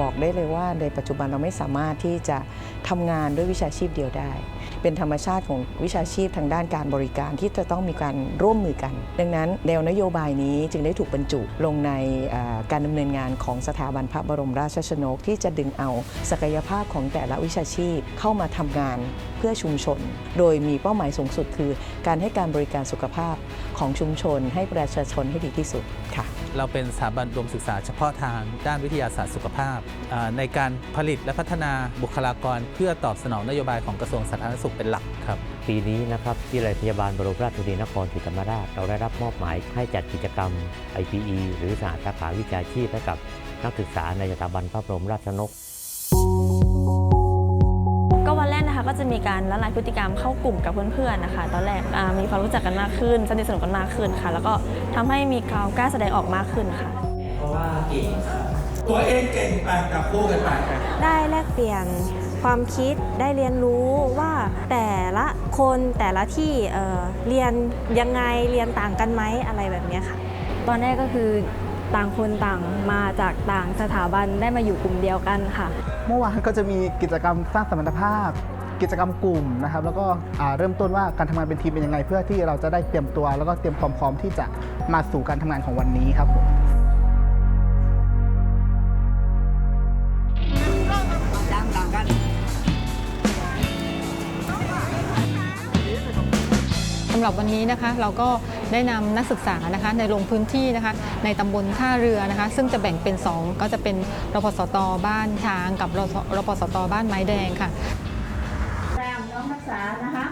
บอกได้เลยว่าในปัจจุบันเราไม่สามารถที่จะทำงานด้วยวิชาชีพเดียวได้ เป็นธรรมชาติของวิชาชีพทางด้านการบริการที่จะต้องมีการร่วมมือกัน ดังนั้นแนวนโยบายนี้จึงได้ถูกบรรจุลงในการดำเนินงานของสถาบันพระบรมราชชนก ที่จะดึงเอาศักยภาพของแต่ละวิชาชีพเข้ามาทำงานเพื่อชุมชน โดยมีเป้าหมายสูงสุดคือ การให้การบริการสุขภาพของชุมชนให้ประชาชนให้ดีที่สุดค่ะ เราเป็นสถาบันรวมศึกษาเฉพาะทางด้านวิทยาศาสตร์สุขภาพ ในการผลิตและพัฒนาบุคลากร เพื่อตอบสนองนโยบายของกระทรวงสาธารณสุขเป็นหลักครับ ปีนี้นะครับที่โรงพยาบาลบรมราชชนนีนครศรีธรรมราช เราได้รับมอบหมายให้จัดกิจกรรม IPE หรือสาขาวิชาชีพให้กับนักศึกษาในสถาบันพระบรมราชชนกก็ จะมีการละลายพฤติกรรมเข้ากลุ่มกับเพื่อนๆนะคะ ตอนแรกอ่ามีความรู้จักกันมากขึ้น สนิทสนมกันมากขึ้นค่ะ แล้วก็ทำให้มีความกล้าแสดงออกมากขึ้นค่ะตัวเองเก่งไปจับคู่กันไปได้แลกเปลี่ยนความคิดได้เรียนรู้ว่าแต่ละคนแต่ละที่เอ่อเรียนยังไงเรียนต่างกันไหมอะไรแบบเนี้ยค่ะ ตอนแรกก็คือต่างคนต่างมาจากต่างสถาบันได้มาอยู่กลุ่มเดียวกันค่ะ เมื่อวานก็จะมีกิจกรรมสร้างสมรรถภาพ กิจกรรมกลุ่มนะครับ แล้วก็เริ่มต้นว่าการทำงานเป็นทีมเป็นยังไง เพื่อที่เราจะได้เตรียมตัว แล้วก็เตรียมความพร้อมที่จะมาสู่การทำงานของวันนี้ครับผมสำหรับวันนี้นะคะเราก็ได้นำนักศึกษานะคะในลงพื้นที่นะคะในตำบลท่าเรือนะคะ ซึ่งจะแบ่งเป็น 2 ก็จะเป็นรพสตบ้านช้างกับรพสตบ้านไม้แดงค่ะ รักษานะคะ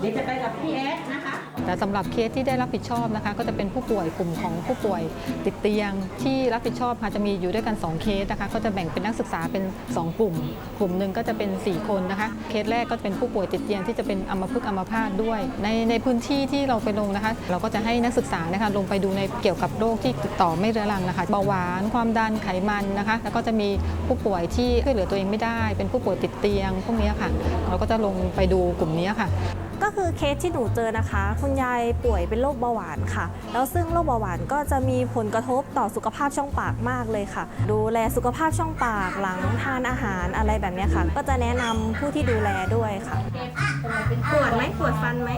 เดี๋ยวจะไปกับพี่เอสนะคะ แต่สำหรับเคสที่ได้รับผิดชอบนะคะ ก็จะเป็นผู้ป่วยกลุ่มของผู้ป่วยติดเตียงที่รับผิดชอบค่ะจะมีอยู่ด้วยกัน 2 เคสนะคะ ก็จะแบ่งเป็นนักศึกษาเป็น 2 กลุ่ม กลุ่มหนึ่งก็จะเป็น 4 คนนะคะ เคสแรกก็เป็นผู้ป่วยติดเตียงที่จะเป็นอัมพฤกษ์อัมพาตด้วย ในในพื้นที่ที่เราไปลงนะคะ เราก็จะให้นักศึกษานะคะลงไปดูในเกี่ยวกับโรคที่ติดต่อไม่เรื้อรังนะคะเบาหวานความดันไขมันนะคะ แล้วก็จะมีผู้ป่วยที่ช่วยเหลือตัวเองไม่ได้ เป็นผู้ป่วยติดเตียงพวกนี้ค่ะ เราก็จะลงไปดูกลุ่มนี้ค่ะ ก็คือเคสที่หนูเจอนะคะ คุณยายป่วยเป็นโรคเบาหวานค่ะ แล้วซึ่งโรคเบาหวานก็จะมีผลกระทบต่อสุขภาพช่องปากมากเลยค่ะ ดูแลสุขภาพช่องปากหลังทานอาหารอะไรแบบนี้ค่ะ ก็จะแนะนำผู้ที่ดูแลด้วยค่ะปวดไหมปวดฟันไหม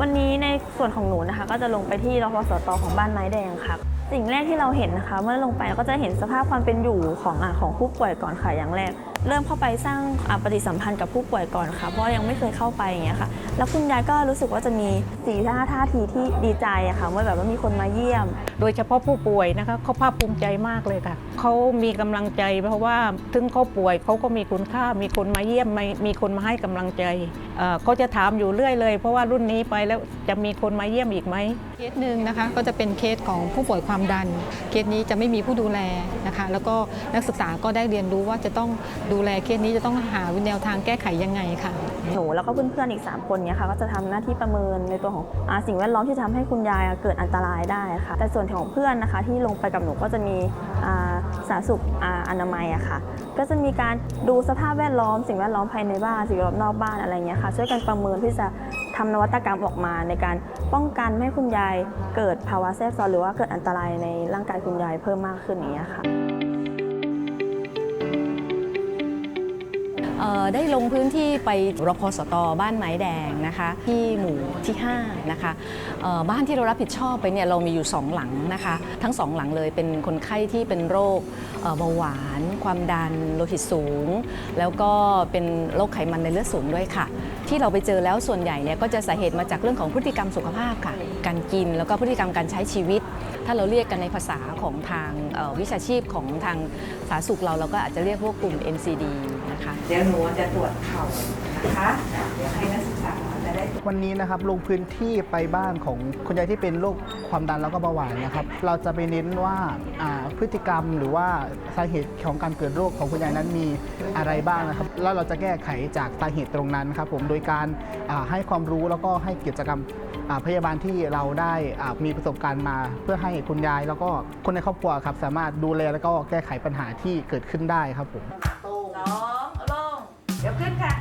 วันนี้ในส่วนของหนูนะคะ ก็จะลงไปที่รพสตของบ้านไม้แดงค่ะ สิ่งแรกที่เราเห็นนะคะ เมื่อลงไปเราก็จะเห็นสภาพความเป็นอยู่ของอะของผู้ป่วยก่อนค่ะอย่างแรก เริ่มเข้าไปสร้างอะปฏิสัมพันธ์กับผู้ป่วยก่อนค่ะ เพราะยังไม่เคยเข้าไปอย่างเงี้ยค่ะ แล้วคุณยายก็รู้สึกว่าจะมีสีหน้าท่าทีที่ดีใจอะค่ะเมื่อแบบว่ามีคนมาเยี่ยม โดยเฉพาะผู้ป่วยนะคะเขาภาคภูมิใจมากเลยค่ะเขามีกำลังใจเพราะว่าถึงเขาป่วยเขาก็มีคุณค่ามีคนมาเยี่ยมมีมีคนมาให้กำลังใจเอ่อเขาจะถามอยู่เรื่อยเลย เพราะว่ารุ่นนี้ไปแล้วจะมีคนมาเยี่ยมอีกไหมเคสหนึ่งนะคะก็จะเป็นเคสของผู้ป่วยความดัน เคสนี้จะไม่มีผู้ดูแลนะคะ แล้วก็นักศึกษาก็ได้เรียนรู้ว่าจะต้องดูแลเคสนี้จะต้องหาวิแนวทางแก้ไขยังไงค่ะ หนูแล้วก็เพื่อนๆอีก 3 คนเนี้ยค่ะก็จะทำหน้าที่ประเมินในตัวของอสิ่งแวดล้อมที่ทำให้คุณยายเกิดอันตรายได้ค่ะ แต่ส่วนของเพื่อนนะคะที่ลงไปกับหนูก็จะมีสาธารณสุขออนามัยอะค่ะ ก็จะมีการดูสภาพแวดล้อม สิ่งแวดล้อมภายในบ้านสิ่งแวดล้อมนอกบ้านอะไรเงี้ยค่ะช่วยกันประเมินเพื่อจะ ทำนวัตกรรมออกมาในการป้องกันไม่ให้คุณยายเกิดภาวะแทรกซ้อนหรือว่าเกิดอันตรายในร่างกายคุณยายเพิ่มมากขึ้นอย่างเงี้ยค่ะ เอ่อได้ลงพื้นที่ไปรพสตบ้านไม้แดงนะคะที่หมู่ที่5นะคะเอ่อบ้านที่เรารับผิดชอบไปเนี่ยเรามีอยู่ 2 หลังนะคะทั้ง 2 หลังเลยเป็นคนไข้ที่เป็นโรคเอ่อเบาหวาน ความดันโลหิตสูง แล้วก็เป็นโรคไขมันในเลือดสูงด้วยค่ะ ที่เราไปเจอแล้วส่วนใหญ่เนี่ยก็จะสาเหตุมาจากเรื่องของพฤติกรรมสุขภาพค่ะ การกินแล้วก็พฤติกรรมการใช้ชีวิต ถ้าเราเรียกกันในภาษาของทางวิชาชีพของทางสาธารณสุขเราเราก็อาจจะเรียกพวกกลุ่ม NCD นะคะ เดี๋ยวหนูจะตรวจเข่านะคะ เดี๋ยวให้นักศึกษา วันนี้นะครับลงพื้นที่ไปบ้านของคุณยายที่เป็นโรคความดันแล้วก็เบาหวานนะครับเราจะไปเน้นว่าพฤติกรรมหรือว่าสาเหตุของการเกิดโรคของคุณยายนั้นมีอะไรบ้างนะครับ แล้วเราจะแก้ไขจากสาเหตุตรงนั้นครับผมโดยการให้ความรู้แล้วก็ให้กิจกรรมพยาบาลที่เราได้มีประสบการณ์มา เพื่อให้คุณยายแล้วก็คนในครอบครัวครับสามารถดูแลแล้วก็แก้ไขปัญหาที่เกิดขึ้นได้ครับผมสองลงเดี๋ยวขึ้นค่ะ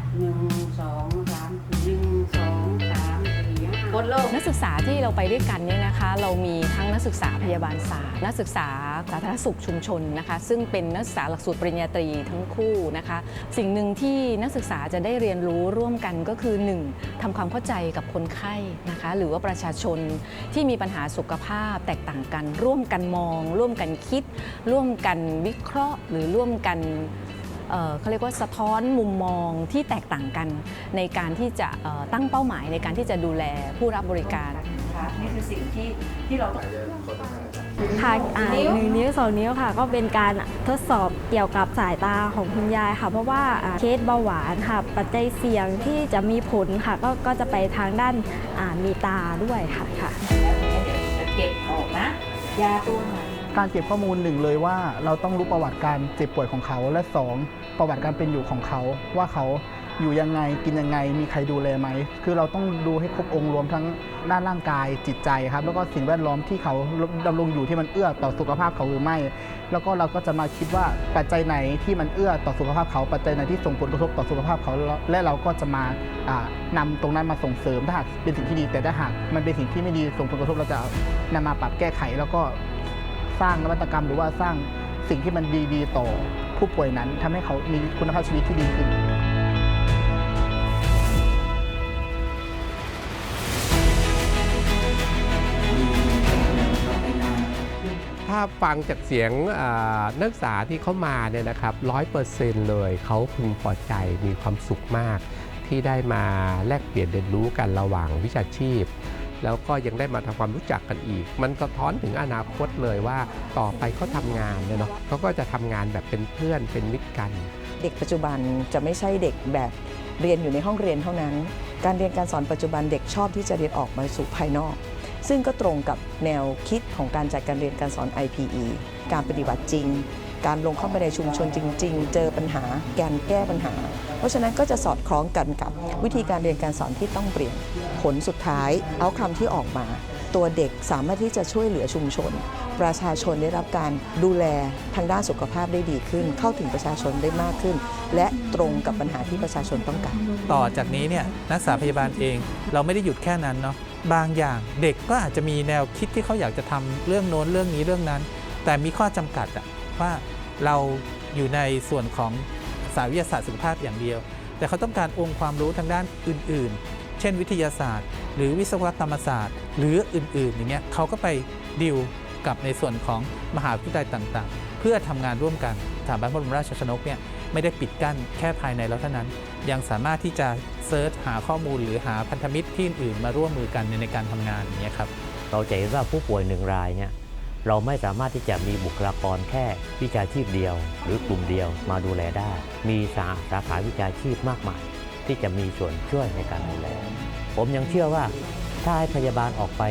หนึ่งสองสามหนึ่งสองสามสี่ห้านักศึกษาที่เราไปด้วยกันเนี่ยนะคะ เรามีทั้งนักศึกษาพยาบาลศาสตร์ นักศึกษาสาธารณสุขชุมชนนะคะ ซึ่งเป็นนักศึกษาหลักสูตรปริญญาตรีทั้งคู่นะคะ สิ่งหนึ่งที่นักศึกษาจะได้เรียนรู้ร่วมกันก็คือ 1. ทำความเข้าใจกับคนไข้นะคะ หรือว่าประชาชนที่มีปัญหาสุขภาพแตกต่างกัน ร่วมกันมอง ร่วมกันคิด ร่วมกันวิเคราะห์ หรือร่วมกัน เอ่อเขาเรียกว่าสะท้อนมุมมองที่แตกต่างกัน ในการที่จะเอ่อตั้งเป้าหมายในการที่จะดูแลผู้รับบริการนะคะนี่คือสิ่งที่ที่เราค่ะอ่าหนึ่งนิ้วสองนิ้วค่ะ ก็เป็นการทดสอบเกี่ยวกับสายตาของคุณยายค่ะ เพราะว่าอ่าเคสเบาหวานค่ะ ปัจจัยเสี่ยงที่จะมีผลค่ะ ก็ก็จะไปทางด้านอ่ามีตาด้วยค่ะค่ะเก็บออกนะยาตัวไหน การเก็บข้อมูลหนึ่งเลยว่าเราต้องรู้ประวัติการเจ็บป่วยของเขา และสองประวัติการเป็นอยู่ของเขา ว่าเขาอยู่ยังไงกินยังไง มีใครดูแลไหม คือเราต้องดูให้ครบองค์รวมทั้งด้านร่างกายจิตใจครับ แล้วก็สิ่งแวดล้อมที่เขาดำรงอยู่ที่มันเอื้อต่อสุขภาพเขาหรือไม่ แล้วก็เราก็จะมาคิดว่าปัจจัยไหนที่มันเอื้อต่อสุขภาพเขา ปัจจัยไหนที่ส่งผลกระทบต่อสุขภาพเขา และเราก็จะมาอ่านำตรงนั้นมาส่งเสริมถ้าหากเป็นสิ่งที่ดี แต่ถ้าหากมันเป็นสิ่งที่ไม่ดีส่งผลกระทบเราจะนำมาปรับแก้ไขแล้วก็ สร้างนวัตกรรม หรือว่าสร้างสิ่งที่มันดีๆต่อผู้ป่วยนั้นทำให้เขามีคุณภาพชีวิตที่ดีขึ้นถ้าฟังจากเสียงนักศึกษาที่เขามาเนี่ยนะครับร้อยเปอร์เซ็นต์เลยเขาพึงพอใจมีความสุขมาก ที่ได้มาแลกเปลี่ยนเรียนรู้กันระหว่างวิชาชีพ แล้วก็ยังได้มาทำความรู้จักกันอีก มันสะท้อนถึงอนาคตเลยว่าต่อไปเขาทำงานเนี่ยเนาะเขาก็จะทำงานแบบเป็นเพื่อนเป็นมิตรกัน เด็กปัจจุบันจะไม่ใช่เด็กแบบเรียนอยู่ในห้องเรียนเท่านั้น การเรียนการสอนปัจจุบันเด็กชอบที่จะเรียนออกมาสู่ภายนอก ซึ่งก็ตรงกับแนวคิดของการจัดการเรียนการสอน IPE การปฏิบัติจริง การลงเข้าไปในชุมชนจริง ๆ เจอปัญหา การแก้ปัญหา ราะฉะนั้นก็จะสอดคล้องกันกับวิธีการเรียนการสอนที่ต้องเปลี่ยนผลสุดท้ายเอาคำที่ออกมา ตัวเด็กสามารถที่จะช่วยเหลือชุมชน ประชาชนได้รับการดูแลทางด้านสุขภาพได้ดีขึ้น เข้าถึงประชาชนได้มากขึ้น และตรงกับปัญหาที่ประชาชนต้องการ ต่อจากนี้เนี่ยนักศึกษาพยาบาลเอง เราไม่ได้หยุดแค่นั้นเนาะบางอย่างเด็กก็อาจจะมีแนวคิดที่เขาอยากจะทำเรื่องโน้นเรื่องนี้เรื่องนั้น แต่มีข้อจำกัดอะว่าเราอยู่ในส่วนของ สายวิทยาศาสตร์สุขภาพอย่างเดียว แต่เขาต้องการองค์ความรู้ทางด้านอื่น ๆ เช่นวิทยาศาสตร์ หรือวิศวกรรมศาสตร์ หรืออื่น ๆ อย่างเงี้ยเขาก็ไปดิวกับในส่วนของมหาวิทยาลัยต่าง ๆ เพื่อทำงานร่วมกันสถาบันพระบรมราชชนกเนี่ยไม่ได้ปิดกั้นแค่ภายในเราเท่านั้น ยังสามารถที่จะเซิร์ชหาข้อมูลหรือหาพันธมิตรที่อื่นมาร่วมมือกันในการทำงานอย่างเงี้ยครับเราจะเห็นว่าผู้ป่วยหนึ่งรายเนี่ย เราไม่สามารถที่จะมีบุคลากรแค่วิชาชีพเดียว หรือกลุ่มเดียวมาดูแลได้ มีสาสาขาวิชาชีพมากมาย ที่จะมีส่วนช่วยในการดูแล ผมยังเชื่อว่าถ้าให้พยาบาลออกไป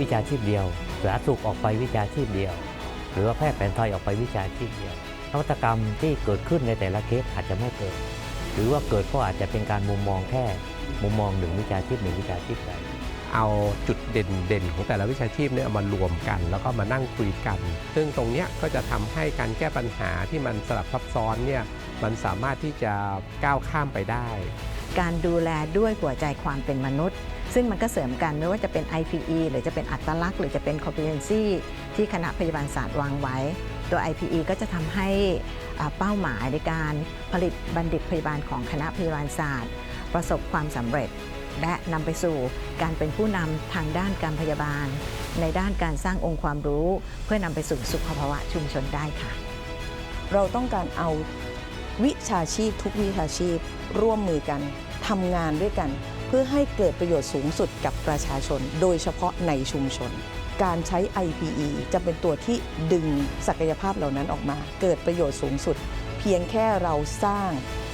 วิชาชีพเดียวสาธารณสุขออกไปวิชาชีพเดียว หรือว่าแพทย์แผนไทยออกไปวิชาชีพเดียวนวัตกรรมที่เกิดขึ้นในแต่ละเคสอาจจะไม่เกิด หรือว่าเกิดก็อาจจะเป็นการมุมมองแค่ มุมมองหนึ่งวิชาชีพหนึ่งวิชาชีพใด เอาจุดเด่นเด่นๆ ของแต่ละวิชาชีพเนี่ยเอามารวมกัน แล้วก็มานั่งคุยกัน ซึ่งตรงนี้ก็จะทำให้การแก้ปัญหาที่มันสลับซับซ้อนเนี่ยมันสามารถที่จะก้าวข้ามไปได้ การดูแลด้วยหัวใจความเป็นมนุษย์ ซึ่งมันก็เสริมกันไม่ว่าจะเป็น IPE หรือจะเป็นอัตลักษณ์ หรือจะเป็น competency ที่คณะพยาบาลศาสตร์วางไว้ ตัว IPE ก็จะทำให้เป้าหมายในการผลิตบัณฑิตพยาบาลของคณะพยาบาลศาสตร์ ประสบความสำเร็จ และนำไปสู่การเป็นผู้นำทางด้านการพยาบาล ในด้านการสร้างองค์ความรู้ เพื่อนำไปสู่สุขภาวะชุมชนได้ค่ะ เราต้องการเอาวิชาชีพทุกวิชาชีพร่วมมือกันทำงานด้วยกัน เพื่อให้เกิดประโยชน์สูงสุดกับประชาชน โดยเฉพาะในชุมชน การใช้ IPE จะเป็นตัวที่ดึงศักยภาพเหล่านั้นออกมา เกิดประโยชน์สูงสุด เพียงแค่เราสร้าง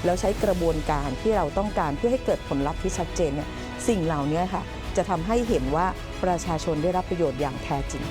แล้วใช้กระบวนการที่เราต้องการเพื่อให้เกิดผลลัพธ์ที่ชัดเจนเนี่ยสิ่งเหล่านี้ค่ะจะทำให้เห็นว่าประชาชนได้รับประโยชน์อย่างแท้จริง